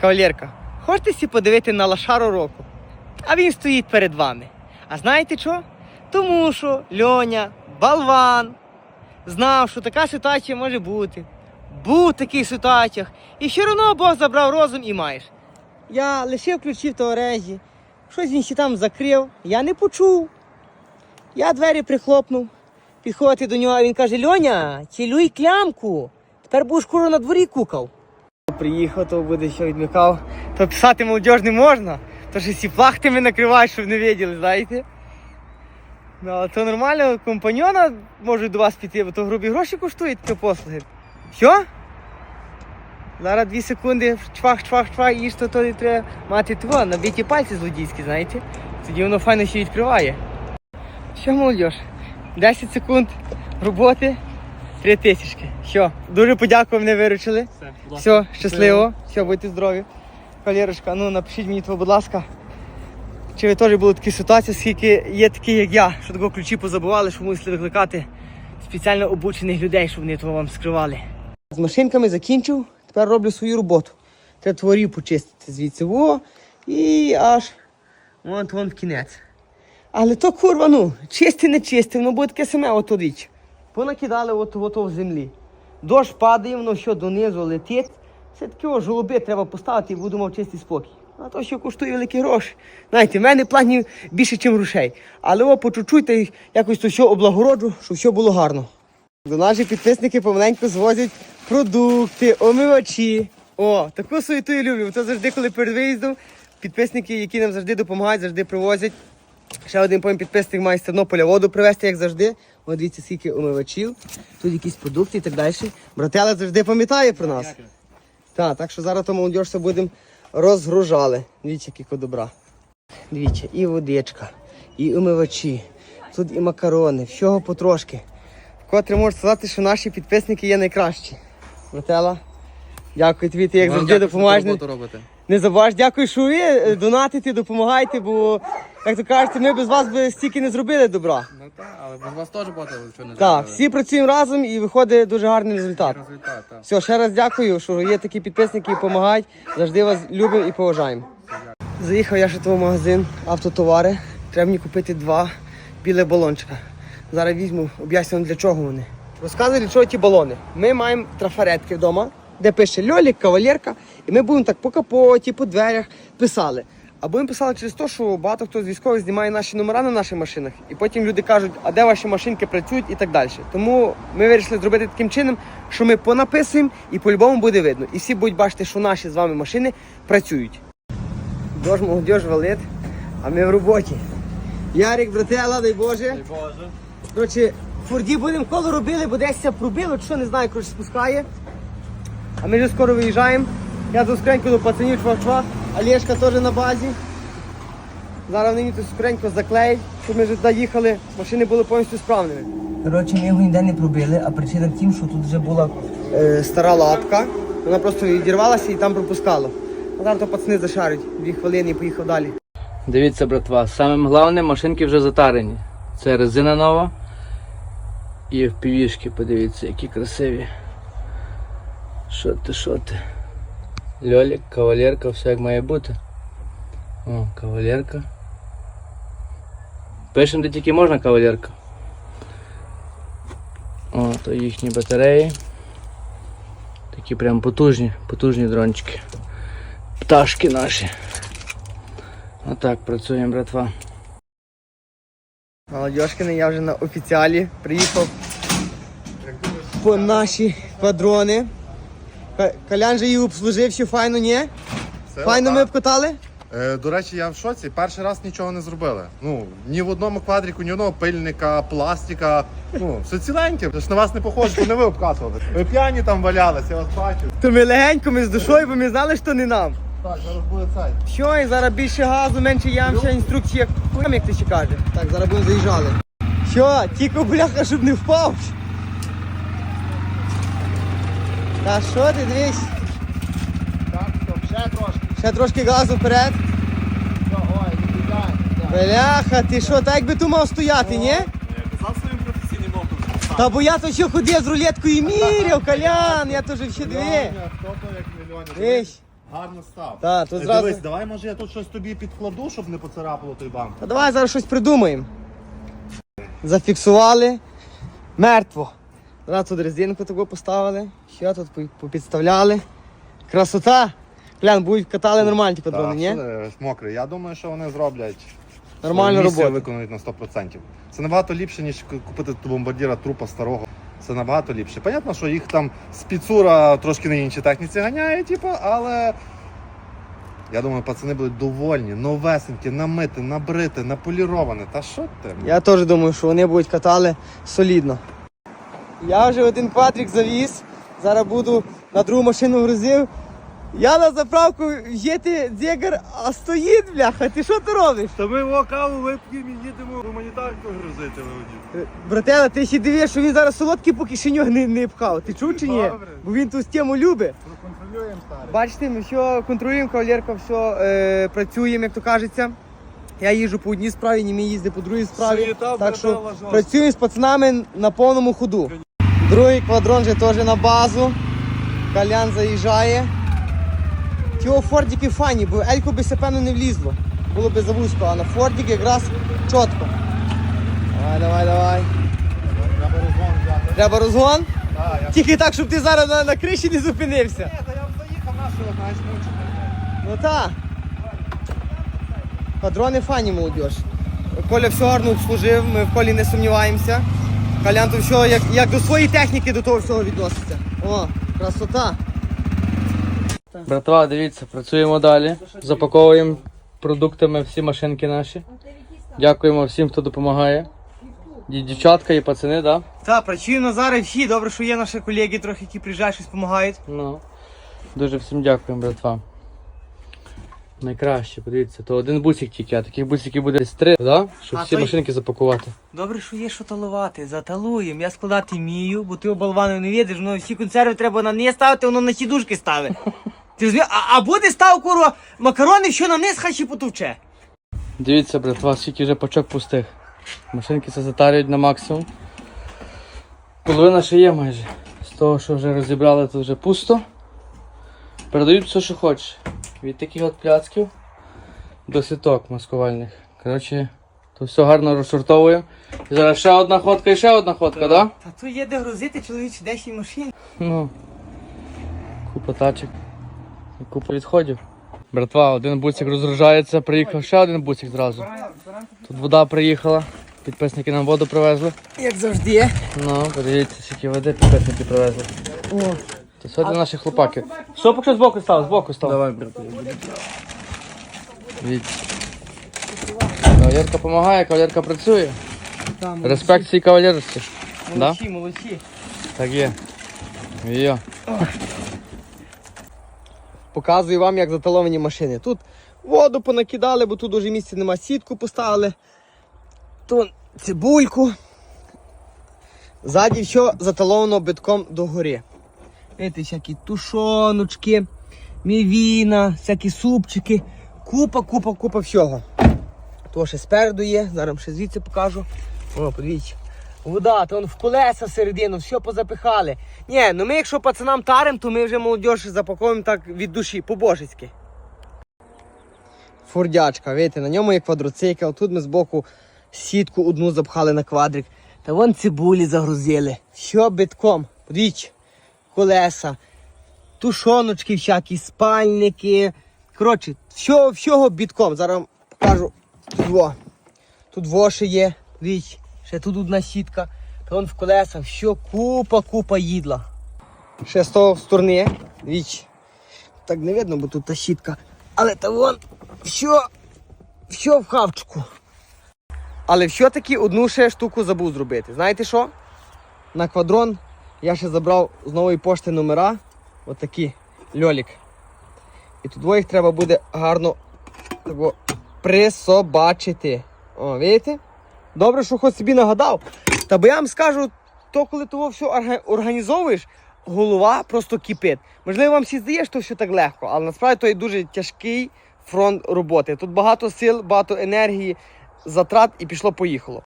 Кавалерка, хочете сі подивити на лошару року? А він стоїть перед вами. А знаєте що? Тому що Льоня, болван, знав, що така ситуація може бути. Був в таких ситуаціях. І все одно Бог забрав розум і маєш. Я лишив ключі в туарезі, щось він ще там закрив, я не почув. Я двері прихлопнув, підходити до нього, а він каже: Льоня, цілюй клямку. Тепер будеш куру на дворі кукав. Приїхав, то буде що відмикав. То писати молодіж не можна, то що всі плахтами накривають, щоб не виділи, знаєте. Ну, але то нормально, компаньона можуть до вас піти, бо то грубі гроші коштують такі послуги. Що? Зараз дві секунди, чвах, чвах, чвах, і що то треба мати того, набиті пальці злодійські, знаєте. Тоді воно файно ще відкриває. Що, молодіж? 10 секунд роботи, 3 тисячки. Що, дуже подякую, мене виручили. Все, щасливо, все, будьте здорові. Кавалерочка, ну напишіть мені то, будь ласка. Чи ви теж були такі ситуації, скільки є такі, як я, що такого ключі позабували, що мусили викликати спеціально обучених людей, щоб вони того вам скривали. З машинками закінчив, тепер роблю свою роботу. Треба творів почистити звідси. Во, і аж вон вон кінець. Але то курва, ну, чисти не чисти, воно буде таке саме ото річ. Понакидали от, от, в землі. Дощ падає, воно що донизу летить. Все таки о, жолоби треба поставити і буду мав чистий спокій. А то, що коштує великі гроші. Знаєте, в мене планів більше, ніж грошей. Але о, по чуть-чуть та якось то все облагороджу, щоб все було гарно. До наші підписники помаленьку звозять продукти, омивачі. О, таку суету я люблю. То завжди, коли перед виїздом, підписники, які нам завжди допомагають, завжди привозять. Ще один поїм підписник має з Тернополя воду привезти, як завжди. О, дивіться, скільки омивачів, тут якісь продукти і так далі. Брателя завжди пам'ятає про нас. Так, так що зараз то молодіж будемо розгружали. Дивіться, які добра. Дивіться, і водичка, і умивачі, тут і макарони, всього потрошки. Вкотре можу сказати, що наші підписники є найкращі. Брателла, дякую тобі, ти як завжди допомагаєш. Не, забуваєш, дякую, що ви е, донатите, допомагаєте, бо, як то кажете, ми без вас би стільки не зробили добра. Ну так, але без вас теж багато чого не Так, всі працюємо разом і виходить дуже гарний результат. Результат, так. Все, ще раз дякую, що є такі підписники і допомагають. Завжди вас любимо і поважаємо. Заїхав я ще в магазин автотовари. Треба мені купити два білих балончика. Зараз візьму, об'ясню для чого вони. Розказую, для чого ті балони. Ми маємо трафаретки вдома, де пише Льолік, кавалерка, і ми будемо так по капоті, по дверях писали. А будемо писали через те, що багато хто з військових знімає наші номера на наших машинах, і потім люди кажуть, а де ваші машинки працюють і так далі. Тому ми вирішили зробити таким чином, що ми понаписуємо і по-любому буде видно. І всі будуть бачити, що наші з вами машини працюють. Дож молодіж валить, а ми в роботі. Ярик, братела, дай Боже. Боже. Коротше, в Форді будемо коло робили, бо десь це пробило, що не знаю, коротше, спускає. А ми вже скоро виїжджаємо. Я тут скренько до пацанів чувак-чувак. Олешка теж на базі. Зараз вони тут скренько заклеять, щоб ми вже доїхали, машини були повністю справними. Коротше, ми його ніде не пробили, а причина в тім, що тут вже була е, стара лапка. Вона просто відірвалася і там пропускала. А зараз то пацани зашарять дві хвилини і поїхав далі. Дивіться, братва, самим головним машинки вже затарені. Це резина нова. І впівішки, подивіться, які красиві. Що ти, що ти? Льолік, кавалерка, все як має бути. О, кавалерка. Пишемо, де тільки можна кавалерка. О, то їхні батареї. Такі прям потужні, потужні дрончики. Пташки наші. Отак працюємо, братва. Молодежкини, я вже на офіціалі приїхав по наші квадрони. Колян же її обслужив, все файно, ні? Все Файно ми отак. обкатали? Е, до речі, я в шоці. Перший раз нічого не зробили. Ну, ні в одному квадріку, ні одного пильника, пластика. Ну, все ціленьке. Це ж на вас не похоже, бо не ви обкатували. Ви п'яні там валялися, я вас бачу. То ми легенько, ми з душою, бо ми знали, що не нам. Так, зараз буде цей. Що, і зараз більше газу, менше ямща, інструкція, хуям, як ти ще каже. Так, зараз будемо заїжджали. Що, тільки бляха, щоб не впав. Та що ти дивись? Так, стоп, ще трошки. Ще трошки газу вперед. Ой. Бляха, ти що, так якби tu мав стояти, ні? Я казав своїм професійним опитом. Та бо я то що ходив з рулеткою і міряв, Колян, я то вже ще дві. Хто то як мільйонів? Дивись, Гарно став. Та, то Е, зразу- Дивись, давай може я тут щось тобі підкладу, щоб не поцарапало той банк. Та давай зараз щось придумаємо. Зафіксували. Мертво. Зараз тут резинку таку поставили. Що тут попідставляли. Красота. Глянь, будуть катали нормально ті квадрони, ні? Мокрий. Я думаю, що вони зроблять Нормальну місію роботу. виконують на 100%. Це набагато ліпше, ніж ку- купити бомбардіра трупа старого. Це набагато ліпше. Понятно, що їх там спіцура трошки на іншій техніці ганяє, типу, але я думаю, пацани будуть довольні, новесенькі, намити, набрити, наполіроване. Та що ти? Я теж думаю, що вони будуть катали солідно. Я вже один квадрик завіз. Зараз буду на другу машину грузив. Я на заправку їти дзігар, а стоїть, бляха, ти що ти робиш? Та ми його каву вип'ємо і їдемо гуманітарку грузити виводів. Братела, ти ще дивиш, що він зараз солодкий по кишеню не, не пхав. Ти чув чи ні? Добре. Бо він ту тему любить. Проконтролюємо старий. Бачите, ми все контролюємо, кавалерка, все е, працюємо, як то кажеться. Я їжджу по одній справі, Німі їздить по другій справі. Суєта, так що жорстко. працюємо з пацанами на повному ходу. Другий квадрон вже теж на базу. Калян заїжджає. Ті о, фордики фані, бо Елько би певно не влізло. Було би завузько, а на фордик якраз чітко. Давай, давай, давай. Треба розгон взяти. Треба розгон. Так, я... Тільки так, щоб ти зараз на, на криші не зупинився. Ні, та я б заїхав нашого, знаєш, мучити. Ну так. Патрони фані молодіж. Коля все гарно обслужив, ми в колі не сумніваємося. Колян то все, як, як до своєї техніки до того всього відноситься. О, красота. Братва, дивіться, працюємо далі. Запаковуємо продуктами всі машинки наші. Дякуємо всім, хто допомагає. І дівчатка, і пацани, да? Так, працюємо на зараз всі. Добре, що є наші колеги трохи, які приїжджають, щось допомагають. Ну. Дуже всім дякуємо, братва. Найкраще, подивіться, то один бусик тільки, а таких бусиків буде десь три, да? щоб А всі той- машинки запакувати. Добре, що є що талувати, заталуємо. Я складати вмію, бо ти обалваною не видиш, ну всі консерви треба на низ ставити, воно на сідушки ставить. Ти розумієш? А, а буде став курва макарони, що на низ ще потовче. Дивіться, братва, скільки вже пачок пустих. Машинки це затарюють на максимум. Половина ще є майже. З того, що вже розібрали, то вже пусто. Передають все, що хочеш. Від таких от пляцків до сіток маскувальних. Коротше, то все гарно розсортовуємо. І зараз ще одна ходка і ще одна ходка, так? Да? Та тут є де грузити чоловічі 10 машин. Ну. Купа тачок. І купа відходів. Братва, один бусик розгружається, приїхав ще один бусик зразу. Тут вода приїхала. Підписники нам воду привезли. Як завжди. Ну, подивіться, скільки води підписники привезли. О, Це для наших хлопаків. Що поки збоку став, збоку став. Давай, брат. Дивіться. Кавалерка допомагає, кавалерка працює. там, Респект цій кавалерці. Да? молодці, молодці. Так є. Йо. Показую вам, як заталовані машини. Тут воду понакидали, бо тут уже місця нема, сітку поставили. Тут цибульку. Ззаді все заталовано битком догори. Видите, всякі тушоночки, мівіна, всякі супчики. Купа, купа, купа всього. То ще спереду є, зараз ще звідси покажу. О, подивіться. Вода, то он в колеса всередину, все позапихали. Ні, ну ми якщо пацанам тарим, то ми вже молодіж запаковуємо так від душі, по-божеськи. Фордячка, видите, на ньому є квадроцикл, тут ми збоку сітку одну запхали на квадрик. Та вон цибулі загрузили. Все битком. Подивіться, колеса, тушоночки всякі, спальники. Коротше, всього, всього бітком. Зараз покажу. Тут во. Тут воші є. Дивіться, ще тут одна сітка. Та вон в колесах, все купа, купа їдла. Ще з того сторони. Дивіться. Так не видно, бо тут та сітка. Але та вон все, все в хавчику. Але все-таки одну ще штуку забув зробити. Знаєте що? На квадрон я ще забрав з нової пошти номера. Отакі льолік. І тут двоїх треба буде гарно тако присобачити. О, видите? Добре, що хоч собі нагадав. Та бо я вам скажу, то коли того все організовуєш, голова просто кипить. Можливо, вам всі здає, що все так легко, але насправді то є дуже тяжкий фронт роботи. Тут багато сил, багато енергії, затрат і пішло-поїхало.